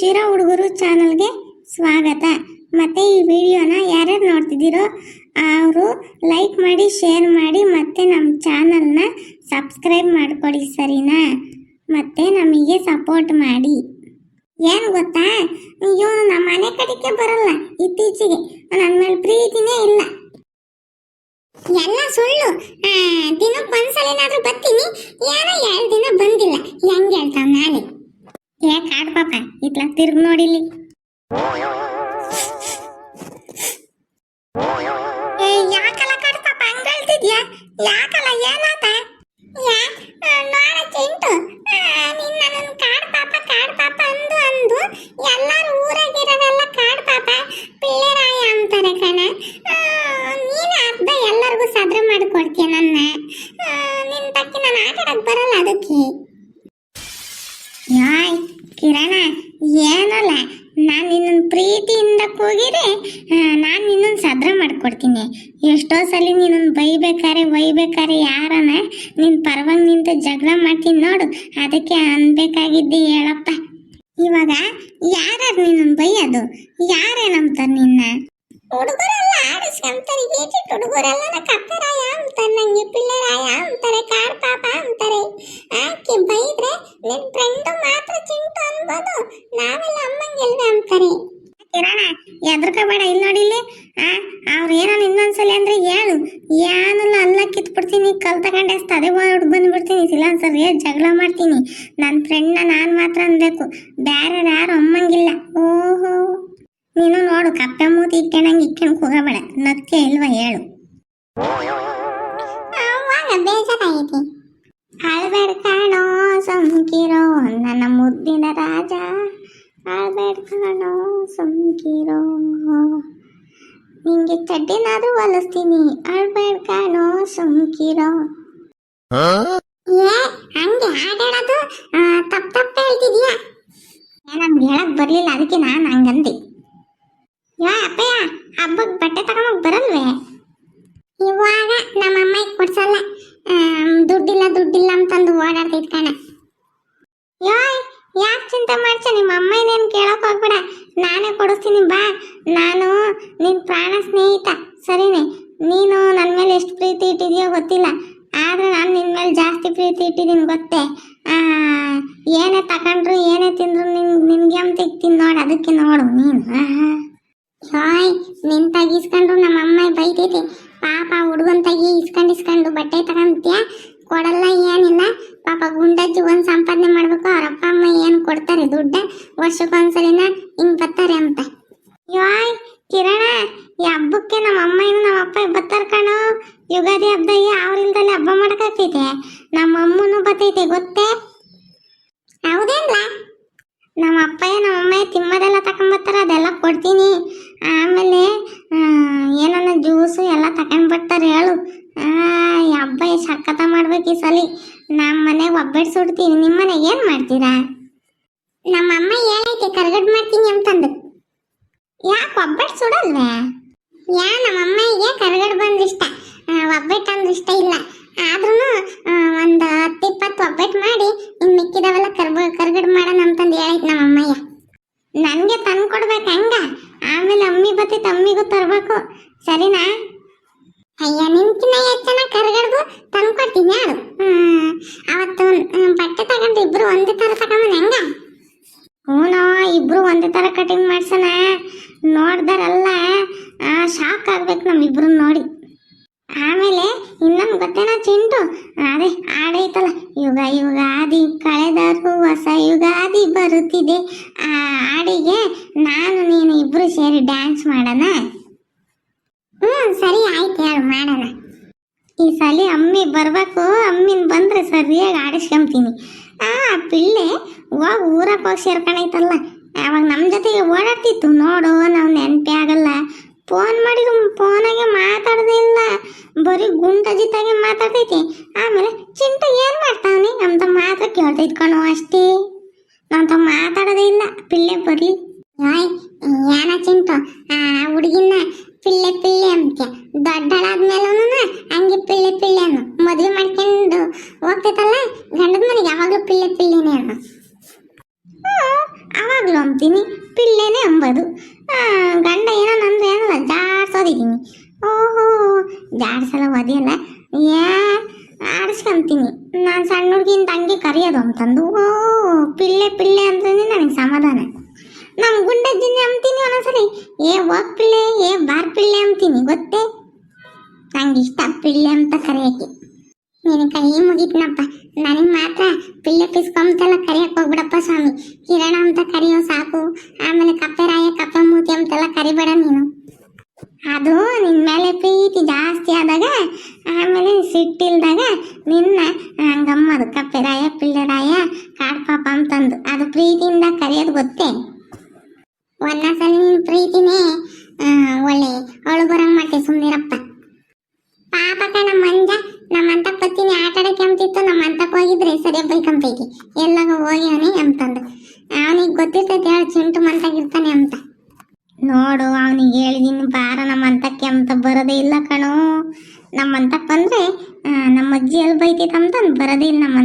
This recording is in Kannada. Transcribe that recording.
ಶಿರಾ ಹುಡುಗರು ಚಾನಲ್ಗೆ ಸ್ವಾಗತ. ಮತ್ತು ಈ ವಿಡಿಯೋನ ಯಾರ್ಯಾರು ನೋಡ್ತಿದ್ದೀರೋ ಅವರು ಲೈಕ್ ಮಾಡಿ ಶೇರ್ ಮಾಡಿ ಮತ್ತು ನಮ್ಮ ಚಾನಲ್ನ ಸಬ್ಸ್ಕ್ರೈಬ್ ಮಾಡಿಕೊಡಿ ಸರಿನಾ? ಮತ್ತು ನಮಗೆ ಸಪೋರ್ಟ್ ಮಾಡಿ. ಏನು ಗೊತ್ತಾ? ಇವನು ನಮ್ಮ ಮನೆ ಕಡೆಗೆ ಬರಲ್ಲ. ಇತ್ತೀಚೆಗೆ ನನ್ನ ಮೇಲೆ ಪ್ರೀತಿನೇ ಇಲ್ಲ. ಎಲ್ಲ ಸುಳ್ಳು. ಆ, ದಿನಕ್ಕೆ ಒಂದ್ಸಲಿನಾದ್ರೂ ಬರ್ತೀನಿ. ಏನೋ ಎರಡು ದಿನ ಬಂದಿಲ್ಲ. ಹೆಂಗೆ ಹೇಳ್ತಾವ ನಾಳೆ? ಏ ಕಾಡ್ ಪಾಪ ಇತ್ಲ ತಿರ್ಗ್ ನೋಡಿಲಿ ಏ ಯಾಕಲ್ಲ ಕಾಡ್ ಪಾಪ ಹಂಗ್ ಹೇಳ್ತಿದ್ಯಾ? ಯಾಕಲ್ಲ ಏನಾತ? ಯಾ ಆ, ನೋಡ ಚಿಂಟು ಆ, ನಿನ್ನ ಕಾಡ್ ಪಾಪ ಕಾಡ್ ಪಾಪ ಅಂದು ಅಂದು ಎಲ್ಲಾರು ಊರಾಗಿರೋರೆಲ್ಲ ಕಾಡ್ ಪಾಪ ಪಿಳ್ಳೆರಾಯ ಅಂತಾರೆ ಕಣ. ನೀನ್ ಅರ್ಧ ಎಲ್ಲರಿಗೂ ಸದ್ರ ಮಾಡಿಕೊಡ್ತೀಯ ನನ್ನ. ನಿನ್ ತಕ್ಕಿ ನಾನು ಆಟ ಆಡಕ್ ಬರಲ್ಲ ಅದಕ್ಕೆ. ಯಾಯ್ ಕಿರಣ ಏನಲ್ಲ ನಾನು ನಿನ್ನನ್ನು ಪ್ರೀತಿಯಿಂದ ಕೂಗಿದ್ರೆ ನಾನು ನಿನ್ನನ್ನು ಸದ್ರ ಮಾಡ್ಕೊಡ್ತೀನಿ. ಎಷ್ಟೋ ಸಲ ನಿನ್ನನ್ನು ಬೈಬೇಕಾರೆ, ಒಯ್ಬೇಕಾರೆ ಯಾರನ ನಿನ್ನ ಪರವಾಗಿ ನಿಂತು ಜಗಳ ಮಾಡ್ತೀನಿ ನೋಡು. ಅದಕ್ಕೆ ಅನ್ಬೇಕಾಗಿದ್ದೆ ಹೇಳಪ್ಪ. ಇವಾಗ ಯಾರ್ಯಾರು ನಿನ್ನನ್ನು ಬೈಯೋದು? ಯಾರೇ ನಂಬ್ತಾರೆ ನಿನ್ನ? ಹುಡುಗರೆಲ್ಲ ಆಡಿಸ್ಕೊಂತಾರೆ ಏಟಿಟ್ ಹುಡುಗರೆಲ್ಲ ಕಪ್ಪರಾಯ ಅಂತಾರೆ, ನಂಗೆ ಪಿಳ್ಳರಾಯ ಅಂತಾರೆ, ಕಾಡ್ ಪಾಪ ಅಂತಾರೆ. ಆಕೆ ಬೈದ್ರೆ ನಿನ್ ಫ್ರೆಂಡ್ ಮಾತ್ರ ಚಿಂಟು ಅನ್ಬೋದು, ನಾವೆಲ್ಲ ಅಮ್ಮಂಗೆಲ್ವೆ ಅಂತಾರೆ. ಕಿರಣ ಎದ್ರಕೋಬೇಡ ಇಲ್ಲಿ. ನೋಡಿಲ್ಲಿ ಆ, ಅವ್ರು ಏನೋ ಇನ್ನೊಂದ್ಸಲಿ ಅಂದ್ರೆ ಹೇಳು. ಏನಲ್ಲ ಅಲ್ಲ ಕಿತ್ಬಿಡ್ತೀನಿ, ಕಲ್ ತಗೊಂಡೆ ತದೆ ಹೊಡ್ ಬಂದ್ಬಿಡ್ತೀನಿ ಏ ಜಗಳ ಮಾಡ್ತೀನಿ. ನನ್ನ ಫ್ರೆಂಡ್ನ ನಾನು ಮಾತ್ರ ಅನ್ಬೇಕು. ಬೇರೆ ಯಾರು ಅಮ್ಮಂಗಿಲ್ಲ. ಓಹೋ. ನೀನು ನೋಡು ಕಪ್ಪೆ ಮೂತಿ ಇಟ್ಕೊಂಡಂಗೆ ಇಟ್ಕೊಂಡು ಕೂಗಬೇಡ ನಕ್ಕೆ ಇಲ್ವಾ ಹೇಳು. ಬೇಜಾರಾಗೈತಿ ಅಳ್ಬೇಡ ಕಾಣೋ ಸುಮ್ಕಿರೋ. ನನ್ನ ಮುದ್ದಿನ ರಾಜ. ಅಳ್ಬೇಡ ಕಾಣೋ ಸುಮ್ಕಿರೋ. ನಿಂಗೆ ಚಡ್ಡಿನಾದ್ರೂ ಹೊಲಿಸ್ತೀನಿ. ಅಳ್ಬೇಡ ಕಾಣೋ ಸುಮ್ಕಿರೋ. ಏ ಹಂಗೆ ಹಾಡಾಡೋದು ತಪ್ಪು ತಪ್ಪು ಹೇಳ್ತಿದ್ಯಾ. ನಮ್ಗೆ ಹೇಳಕ್ ಬರ್ಲಿಲ್ಲ ಅದಕ್ಕೆ ನಾನು ಹಂಗಂದೆ. ಯಾ ಅಪ್ಪಯ್ಯ ಹಬ್ಬಕ್ಕೆ ಬಟ್ಟೆ ತಗೊಂಡೋಗ್ ಬರಲ್ವೇ? ಇವಾಗ ನಮ್ಮ ಅಮ್ಮ ಕೊಡ್ಸಲ್ಲ. ದುಡ್ಡಿಲ್ಲ ದುಡ್ಡಿಲ್ಲ ಅಂತಂದು ಓಡಾಡ್ತಿದ್ ಕಣ. ಯಾಯ್, ಯಾಕೆ ಚಿಂತೆ ಮಾಡ್ಸ ನಿಮ್ಮ ಅಮ್ಮ ಇನ್ನೇನು ಕೇಳಕ್ ಹೋಗ್ಬೇಡ. ನಾನೇ ಕೊಡಿಸ್ತೀನಿ, ಬಾ. ನಾನು ನಿನ್ ಪ್ರಾಣ ಸ್ನೇಹಿತ, ಸರಿನೇ? ನೀನು ನನ್ನ ಮೇಲೆ ಎಷ್ಟು ಪ್ರೀತಿ ಇಟ್ಟಿದೀಯೋ ಗೊತ್ತಿಲ್ಲ. ಆದ್ರೆ ನಾನು ನಿನ್ನ ಮೇಲೆ ಜಾಸ್ತಿ ಪ್ರೀತಿ ಇಟ್ಟಿದ್ದೀನಿ ಗೊತ್ತೇ? ಏನೇ ತಗೊಂಡ್ರು, ಏನೇ ತಿಂದ್ರು ನಿನ್ ನಿನ್ಗೆ ಅಂತ ತಿಂತೀನಿ ನೋಡು ಅದಕ್ಕೆ ನೋಡು ನೀನು ಆಹಾ. ಹಾಯ್ ನಿನ್ ತಾಗಿ ಇಸ್ಕೊಂಡು ನಮ್ಮ ಅಮ್ಮ ಬೈತೈತೆ ಪಾಪ ಹುಡುಗನ್ ತಾಗಿ ಇಸ್ಕೊಂಡು ಬಟ್ಟೆ ಕೊಡಲ್ಲ, ಏನಿಲ್ಲ. ಪಾಪ ಗುಂಡಜ್ಜಿ ಒಂದ್ ಸಂಪಾದನೆ ಮಾಡ್ಬೇಕು, ಅವ್ರ ಅಪ್ಪ, ಅಮ್ಮ ಏನ್ ಕೊಡ್ತಾರೆ ದುಡ್ಡ? ವರ್ಷಕ್ಕೊಂದ್ಸಲಿನ ಹಿಂಗ್ ಬರ್ತಾರೆ ಅಂತ. ಯಾಯ್, ಕಿರಣ, ಈ ಹಬ್ಬಕ್ಕೆ ನಮ್ಮ ಅಮ್ಮ ಏನು ನಮ್ಮ ಅಪ್ಪ ಬತ್ತಾರ ಕಣೋ. ಯುಗಾದಿ ಹಬ್ಬ ಅವ್ರಿಲ್ದಲ್ಲಿ ಹಬ್ಬ ಮಾಡಕ್ಕಾಗ್ತೈತೆ ನಮ್ಮ ಅಮ್ಮನೂ ಬರ್ತೈತೆ, ಗೊತ್ತೇ? ಹೌದೇನ್ಲ? ನಮ್ಮ ಅಪ್ಪಯ್ಯ ನಮ್ಮ ಅಮ್ಮಯ್ಯ ತಿಮ್ಮದೆಲ್ಲ ತಗೊಂಬರ್ತಾರ ಅದೆಲ್ಲ ಕೊಡ್ತೀನಿ. ಆಮೇಲೆ ಏನನ್ನ ಜ್ಯೂಸು ಎಲ್ಲ ತಗೊಂಡ್ಬರ್ತಾರೆ ಹೇಳು ಆ, ಈ ಹಬ್ಬ ಸಕ್ಕತ್ತ ಮಾಡ್ಬೇಕು ಈ ಸಲಿ. ನಮ್ಮ ಮನೆಗೆ ಒಬ್ಬಟ್ಟು ಸುಡ್ತೀನಿ. ನಿಮ್ಮ ಮನೆಗೆ ಏನು ಮಾಡ್ತೀರಾ? ನಮ್ಮ ಅಮ್ಮ ಏನೈತೆ ಕರ್ಗಡ್ ಮಾಡ್ತೀನಿ ಅಂತಂದು. ಯಾಕೆ ಒಬ್ಬಟ್ಟು ಸುಡಲ್ವೇ? ಯಾ ನಮ್ಮ ಅಮ್ಮಗೆ ಕರ್ಗಡ್ ಬಂದ್ರೆ ಇಷ್ಟ. ಒಬ್ಬಟ್ಟು ಅಂದ್ರೆ ಇಷ್ಟ ಇಲ್ಲ. ಆದ್ರೂ ಒಂದು ಹತ್ತು ಇಪ್ಪತ್ತು ಒಬ್ಬಟ್ಟು ಮಾಡಿ ಇನ್ನು ಮಿಕ್ಕಿದವೆಲ್ಲ ಕರ್ಬ, ಕರ್ಗಡ್ ಮಾಡೋಣ ಅಂತಂದು ಹೇಳೈತೆ ನಮ್ಮ ಅಮ್ಮಯ್ಯ. ನನಗೆ ತಂದು ಕೊಡ್ಬೇಕು ಹಂಗ? ಆಮೇಲೆ ಅಮ್ಮಿ ಬತ್ತೈತೆ ತಮ್ಮಿಗೂ ತರಬೇಕು. ಸರಿನಾ? ಅಯ್ಯ ನಿಂತಿನ ಕರ್ಗಡದು ಕರ್ಗಡ್ದು ತಂದು ಕೊಡ್ತೀನಿ ಯಾರು ಹ್ಮ್, ಅವತ್ತು ಹ್ಮ್, ಬಟ್ಟೆ ತಗೊಂಡು ಇಬ್ರು ಒಂದೇ ತರ ತಗೊಂಡ್ ಹೆಂಗ? ಹ್ಞೂ ಇಬ್ರು ಒಂದೇ ತರ ಕಟಿಂಗ್ ಮಾಡ್ಸೋಣ. ನೋಡ್ದಾರಲ್ಲ ಶಾಕ್ ಆಗ್ಬೇಕು ನಮ್ಮಿಬ್ರು ನೋಡಿ. ಆಮೇಲೆ ಇನ್ನೊಂದು ಗೊತ್ತೇನ ಚಿಂಟು? ಅದೇ ಹಾಡೈತಲ್ಲ ಯುಗ, ಯುಗಾದಿ, ಕಳೆದರು ಹೊಸ ಯುಗಾದಿ ಬರುತ್ತಿದೆ. ಆ ಹಾಡಿಗೆ ನಾನು, ನೀನು ಇಬ್ರು ಸೇರಿ ಡ್ಯಾನ್ಸ್ ಮಾಡೋಣ? ಹ್ಞೂ ಸರಿ, ಆಯ್ತು ಹೇಳು ಮಾಡೋಣ? ಈ ಸಲ ಅಮ್ಮಿ ಬರಬೇಕು, ಅಮ್ಮಿನ ಬಂದ್ರೆ ಸರಿಯಾಗಿ ಆಡಿಸ್ಕೊಂತೀನಿ. ಆ, ಪಿಳ್ಳೆ ಹೋಗಿ ಊರಕ್ಕೆ ಹೋಗಿ ಸೇರ್ಕೊಂಡೈತಲ್ಲ ಅವಾಗ ನಮ್ಮ ಜೊತೆಗೆ ಓಡಾಡ್ತಿತ್ತು. ನೋಡು, ನಾವು ನೆನಪೇ ಆಗಲ್ಲ. ಫೋನ್ ಮಾಡಿದ್ರು, ಫೋನಾಗೆ ಮಾತಾಡೋದೇ ಇಲ್ಲ. ಬರೀ ಗುಂಡಜಿತಾಗೆ ಮಾತಾಡ್ತೈತಿ. ಆಮೇಲೆ ಚಿಂತೆ ಏನು ಮಾಡ್ತಾವನಿ? ನಮ್ದು ಮಾತ್ರ ಕೇಳ್ತಾ ಕಣೋ ಅಷ್ಟೇ. ನಮ್ದು ಮಾತಾಡೋದೇ ಇಲ್ಲ. ಪಿಳ್ಳೆ ಬರೀ ಏನ ಚಿಂತ ಆ, ಹುಡುಗಿನ ಪಿಳ್ಳೆ ಪಿಳ್ಳೆ ಅಂತ್ಯ ದೊಡ್ಡಳಾದ್ಮೇಲೂ ಹಂಗೆ ಪಿಳ್ಳೆ ಪಿಳ್ಳೆ ಅನ್ನು ಮದುವೆ ಮಾಡ್ಕೊಂಡು ಹೋಗ್ತೈತಲ್ಲ ಗಂಡದ ಮನೆಗೆ ಯಾವಾಗಲೂ ಪಿಳ್ಳೆ ಪಿಳ್ಳೆನೇ ಅನ್ನು ಆವಾಗಲೂ ಅಂಬ್ತೀನಿ, ಪಿಳ್ಳೆನೇ ಅಂಬೋದು. ಗಂಡ ಏನೋ ನಂದು ಏನಲ್ಲ ಜಾಡ್ಸೋದಿದ್ದೀನಿ. ಓಹೋ, ಜಾಡ್ಸಲ್ಲ ಒದೆಯಲ್ಲ ಏ, ಆಡಿಸ್ಕೊಂತೀನಿ. ನಾನು ಸಣ್ಣ ಹುಡುಗಿಯಿಂದ ಹಂಗೆ ಕರೆಯೋದು ಅಂತಂದು. ಓ, ಪಿಳ್ಳೆ ಪಿಳ್ಳೆ ಅಂದ್ರೆ ನನಗೆ ಸಮಾಧಾನ. ನಮ್ಮ ಗುಂಡಜ್ಜಿನಿ ಅಂತೀನಿ ಒಂದೊಂದ್ಸರಿ. ಏ ಒಪ್ಪಿಳೆ ಏ ಬಾರ್ ಪಿಳ್ಳೆ ಅಂತೀನಿ ಗೊತ್ತೇ? ನಂಗೆ ಇಷ್ಟ ಪಿಳ್ಳೆ ಅಂತ ಕರೆಯೋಕೆ ನಿನ್ನ ಕೈ ಮುಗಿತ್ನಪ್ಪ. ನನಗೆ ಮಾತ್ರ ಪಿಳ್ಳೆ ಪಿಸ್ಕೊಂತೆಲ್ಲ ಕರಿಯಕ್ಕೆ ಹೋಗ್ಬಿಡಪ್ಪ ಸ್ವಾಮಿ. ಕಿರಣ ಅಂತ ಕರಿಯೋ ಸಾಕು. ಆಮೇಲೆ ಕಪ್ಪೆ ರಾಯ, ಕಪ್ಪೆ ಮೂತಿ ಅಂತೆಲ್ಲ ಕರಿಬೇಡ ನೀನು. ಅದು ನಿನ್ನ ಮೇಲೆ ಪ್ರೀತಿ ಜಾಸ್ತಿ ಆದಾಗ, ಆಮೇಲೆ ಸಿಟ್ಟಿಲ್ದಾಗ ನಿನ್ನ ಹಂಗಮ್ಮದು ಕಪ್ಪೆ ರಾಯ, ಪಿಳ್ಳೆ ರಾಯ, ಕಾಡ್ಪಾಪ ಅಂತಂದು. ಅದು ಪ್ರೀತಿಯಿಂದ ಕರೆಯೋದು ಗೊತ್ತೇ? ಒಂದೊಂದ್ಸಲ ನಿನ್ ಪ್ರೀತಿನೇ ಒಳ್ಳೆ ಅವಳು ಬರಂಗ್ ಮಾಡ್ತೆ ಸುಮ್ಮನಿರಪ್ಪ ಪಾಪಕ ನಮ್ಮ ಮಂಜ ನಮ್ಮಂತ ಪತ್ತಿನಿ ಆಟ ಆಡಕ್ಕೆ ಅಂತಿತ್ತು ನಮ್ಮ ಅಂತಕ್ಕೆ ಹೋಗಿದ್ರೆ ಸರಿಯಾಗಿ ಬೈಕಂತೈತಿ. ಎಲ್ಲಾಗ ಹೋಗ್ಯಾನೆ ಅಂತಂದು ಅವನಿಗೆ ಗೊತ್ತಿರ್ತೈತೆ ಹೇಳಿ, ಚಿಂಟು ಮಂತಾಗಿರ್ತಾನೆ ಅಂತ. ನೋಡು, ಅವನಿಗೆ ಹೇಳಿದೀನಿ ಬಾರ ನಮ್ಮ ಅಂತಕ್ಕೆ ಅಂತ ಬರೋದೇ ಇಲ್ಲ ಕಣೋ. ನಮ್ಮ ಅಂತಕ್ಕೆ ಬಂದ್ರೆ ನಮ್ಮ ಅಜ್ಜಿ ಎಲ್ಲಿ ಬೈತೈತೆ ಅಂತ ಬರೋದೇ ಇಲ್ಲ ನಮ್ಮ